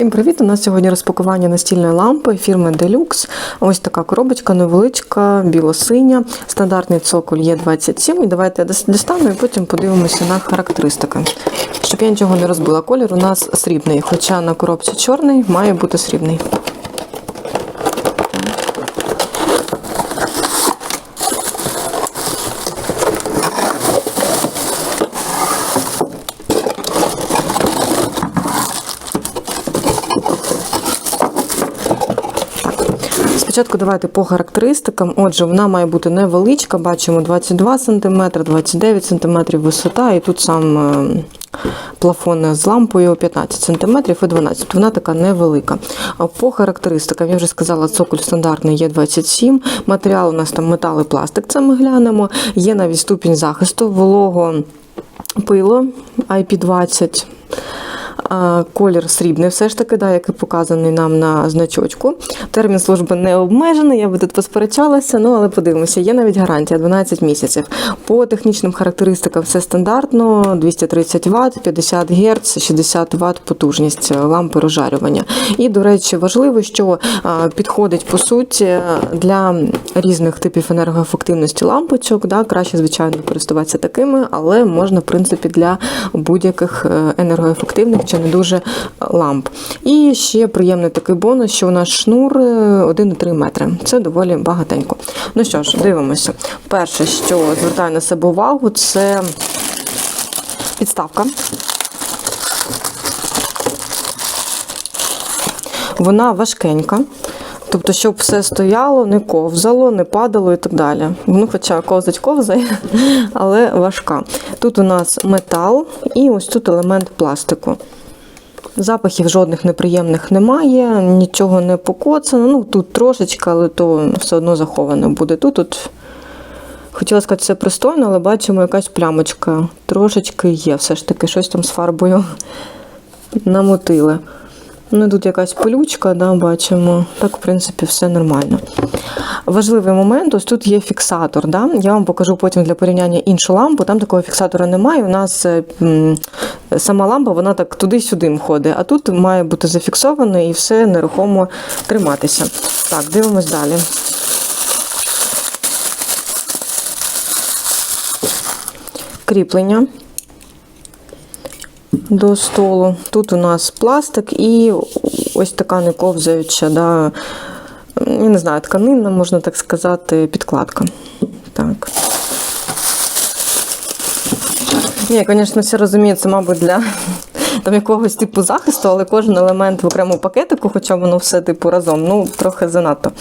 Всім привіт! У нас сьогодні розпакування настільної лампи фірми Deluxe. Ось така коробочка невеличка, біло-синя, стандартний цоколь є 27. І давайте я достану і потім подивимося на характеристики. Щоб я нічого не розбила. Колір у нас срібний, хоча на коробці чорний має бути срібний. Спочатку давайте по характеристикам. Отже, вона має бути невеличка, бачимо 22 см, 29 см висота, і тут сам е, плафон з лампою 15 см і 12 Вона така невелика. По характеристикам, я вже сказала, цоколь стандартний є 27 Матеріал у нас там метал і пластик, це ми глянемо. Є навіть ступінь захисту, волого пило IP20. Колір срібний, все ж таки, да, який показаний нам на значочку. Термін служби не обмежений, я би тут посперечалася, ну але подивимося, є навіть гарантія 12 місяців. По технічним характеристикам все стандартно: 230 Вт, 50 Гц, 60 Вт потужність лампи розжарювання. І, до речі, важливо, що підходить по суті для різних типів енергоефективності лампочок. Да, краще, звичайно, користуватися такими, але можна, в принципі, для будь-яких е, енергоефективних чи не дуже ламп. І ще приємний такий бонус, що у нас шнур е, 1,3 метри. Це доволі багатенько. Ну що ж, дивимося. Перше, що звертаю на себе увагу, це підставка. Вона важкенька. Тобто, щоб все стояло, не ковзало, не падало і так далі. Ну, хоча ковзать ковзає, але важка. Тут у нас метал і ось тут елемент пластику. Запахів жодних неприємних немає, нічого не покоцано. Ну, тут трошечки, але то все одно заховано буде. Тут, тут хотіла сказати, все пристойно, але бачимо, якась плямочка. Трошечки є, все ж таки, щось там з фарбою намотили. Ну, тут якась пилючка, да, бачимо. Так, в принципі, все нормально. Важливий момент: ось тут є фіксатор. Да? Я вам покажу потім для порівняння іншу лампу. Там такого фіксатора немає. У нас е, сама лампа, вона так туди-сюди ходить, а тут має бути зафіксовано і все нерухомо триматися. Так, дивимось далі. Кріплення до столу. Тут у нас пластик і ось така не ковзаюча, да, я не знаю, тканина, можна так сказати, підкладка. Так. Ні, звісно, все розумію, це, мабуть, для там якогось типу захисту, але кожен елемент в окремому пакетику, хоча воно все типу разом, ну, трохи занадто.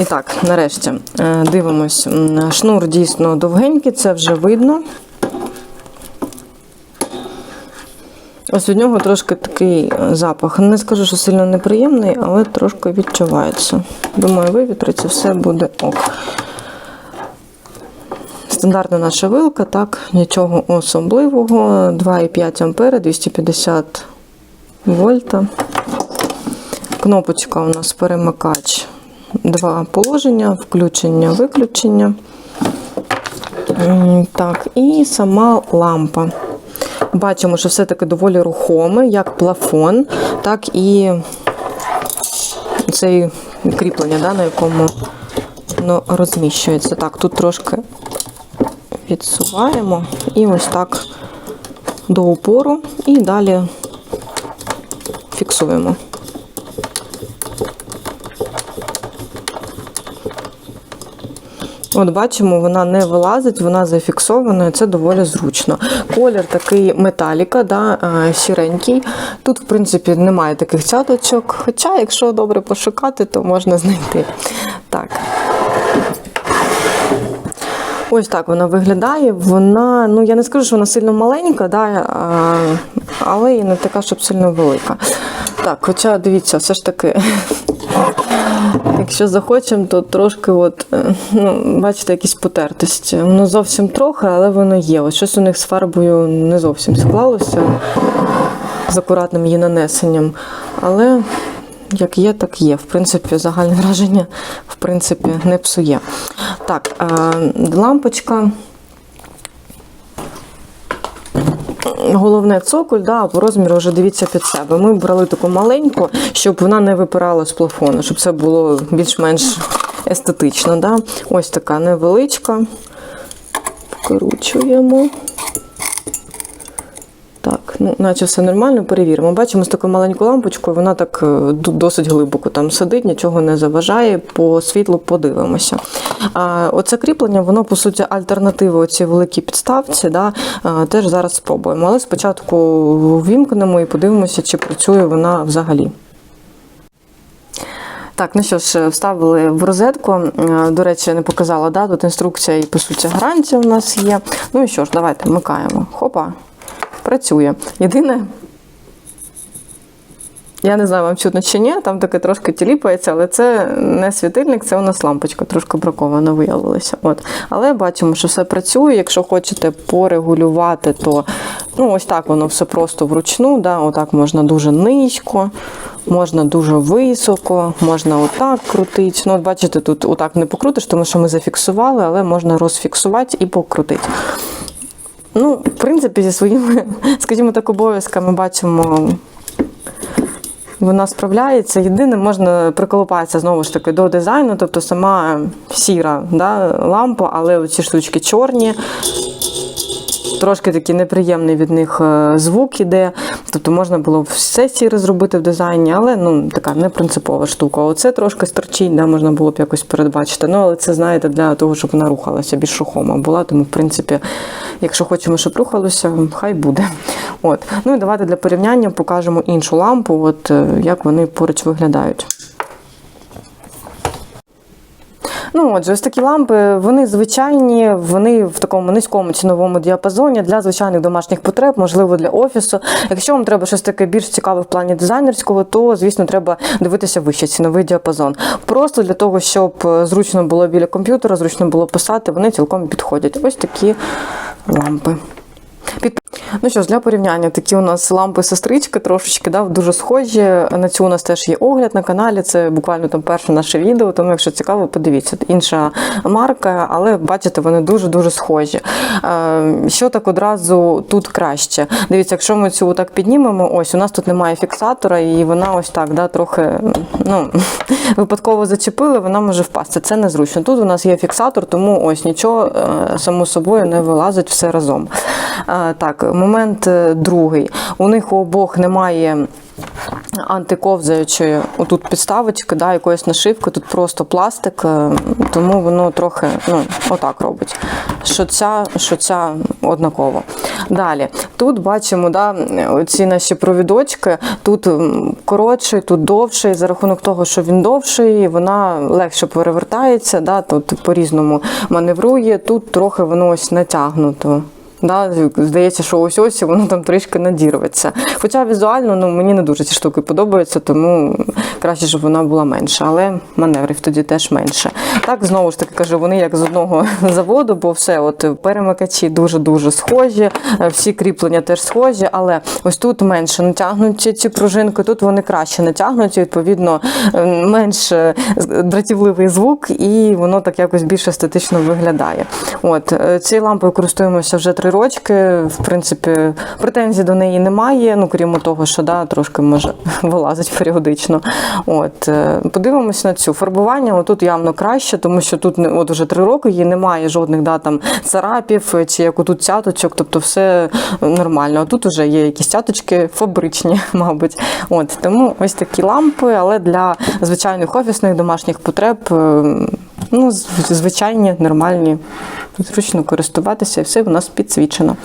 І так, нарешті е, дивимось. Шнур дійсно довгенький, це вже видно. Ось від нього трошки такий е, запах. Не скажу, що сильно неприємний, але трошки відчувається. Думаю, вивітриться, все буде ок. Стандартна наша вилка, так, нічого особливого. 2,5 ампери, 250 вольта. Кнопочка у нас перемикач. Два положення, включення, виключення. Так, і сама лампа. Бачимо, що все-таки доволі рухоме, як плафон, так і цей кріплення, да, на якому воно розміщується. Так, тут трошки відсуваємо і ось так до упору, і далі фіксуємо. От бачимо, вона не вилазить, вона зафіксована, і це доволі зручно. Колір такий металіка, да, е, сіренький. Тут, в принципі, немає таких цяточок, хоча, якщо добре пошукати, то можна знайти. Так. Ось так вона виглядає. Вона, ну я не скажу, що вона сильно маленька, да, а, але і не така, щоб сильно велика. Так, хоча дивіться, все ж таки. Якщо захочемо, то трошки, от, е, ну, бачите, якісь потертості. Воно зовсім трохи, але воно є. Ось щось у них з фарбою не зовсім склалося з акуратним її нанесенням. Але як є, так є. В принципі, загальне враження в принципі, не псує. Так, е, лампочка головне цоколь, да, по розміру вже дивіться під себе. Ми брали таку маленьку, щоб вона не випирала з плафону, щоб це було більш-менш естетично. Да? Ось така невеличка. Покручуємо. Так, ну, наче все нормально, перевіримо. Бачимо з такою маленькою лампочкою, вона так е, досить глибоко там сидить, нічого не заважає, по світлу подивимося. А, оце кріплення, воно по суті альтернатива оцій великій підставці. Да? Теж зараз спробуємо. Але спочатку вімкнемо і подивимося, чи працює вона взагалі. Так, ну що ж, вставили в розетку. Е, До речі, не показала, да? тут інструкція і по суті гарантія у нас є. Ну і що ж, давайте вмикаємо. Хопа, працює. Єдине. Я не знаю, вам чутно чи ні, там таке трошки тіліпається, але це не світильник, це у нас лампочка, трошки бракована виявилася. От. Але бачимо, що все працює. Якщо хочете порегулювати, то ну, ось так воно все просто вручну. Да? Отак можна дуже низько, можна дуже високо, можна отак крутити. Ну, от бачите, тут отак не покрутиш, тому що ми зафіксували, але можна розфіксувати і покрутити. Ну, в принципі, зі своїми, скажімо так, обов'язками бачимо. Вона справляється. Єдине, можна приколупатися знову ж таки до дизайну, тобто сама сіра да, лампа, але оці штучки чорні. Трошки такий неприємний від них е, звук іде. Тобто можна було б все сіре зробити в дизайні, але ну, така не принципова штука. Оце трошки стерчить, да, можна було б якось передбачити. Ну, але це, знаєте, для того, щоб вона рухалася, більш рухома була. Тому, в принципі, якщо хочемо, щоб рухалося, хай буде. От. Ну і давайте для порівняння покажемо іншу лампу, от е, як вони поруч виглядають. Ну, отже, ось такі лампи, вони звичайні, вони в такому низькому ціновому діапазоні для звичайних домашніх потреб, можливо, для офісу. Якщо вам треба щось таке більш цікаве в плані дизайнерського, то, звісно, треба дивитися вище ціновий діапазон. Просто для того, щоб е, зручно було біля комп'ютера, зручно було писати, вони цілком підходять. Ось такі лампи. Ну що ж, для порівняння, такі у нас лампи-сестрички трошечки да, дуже схожі. На цю у нас теж є огляд на каналі. Це буквально там перше наше відео, тому якщо цікаво, подивіться. Інша марка, але бачите, вони дуже-дуже схожі. Е, Що так одразу тут краще? Дивіться, якщо ми цю так піднімемо, ось у нас тут немає фіксатора, і вона ось так да, трохи ну, випадково зачепили, вона може впасти. Це незручно. Тут у нас є фіксатор, тому ось нічого е, само собою не вилазить все разом. Е, Так, момент е, другий. У них у обох немає. Антиковзаючої отут підставочки, да, якоїсь нашивки, тут просто пластик, е, тому воно трохи ну, отак робить. Що ця, що ця однаково. Далі, тут бачимо да, ці наші провідочки, тут коротший, тут довший. За рахунок того, що він довший, вона легше перевертається, да, тут по-різному маневрує, тут трохи воно ось натягнуто. Да, здається, що ось ось воно там трішки надірветься. Хоча візуально ну, мені не дуже ці штуки подобаються, тому краще, щоб вона була менша, але маневрів тоді теж менше. Так, знову ж таки кажу, вони як з одного заводу, бо все, от перемикачі дуже-дуже схожі, е, всі кріплення теж схожі, але ось тут менше натягнуті ці пружинки, тут вони краще натягнуті, відповідно, е, менш е, дратівливий звук, і воно так якось більш естетично виглядає. От цією лампою користуємося вже три рочки. В принципі, претензій до неї немає. Ну крім того, що да, трошки може вилазить періодично. От е, подивимося на цю фарбування. Отут явно краще, тому що тут от уже три роки її немає жодних да, там царапів чи як отут цяточок, тобто все нормально. А тут вже є якісь цяточки фабричні, мабуть. От тому ось такі лампи, але для звичайних офісних домашніх потреб. Ну, звичайні, нормальні, зручно користуватися, і все у нас підсвічено.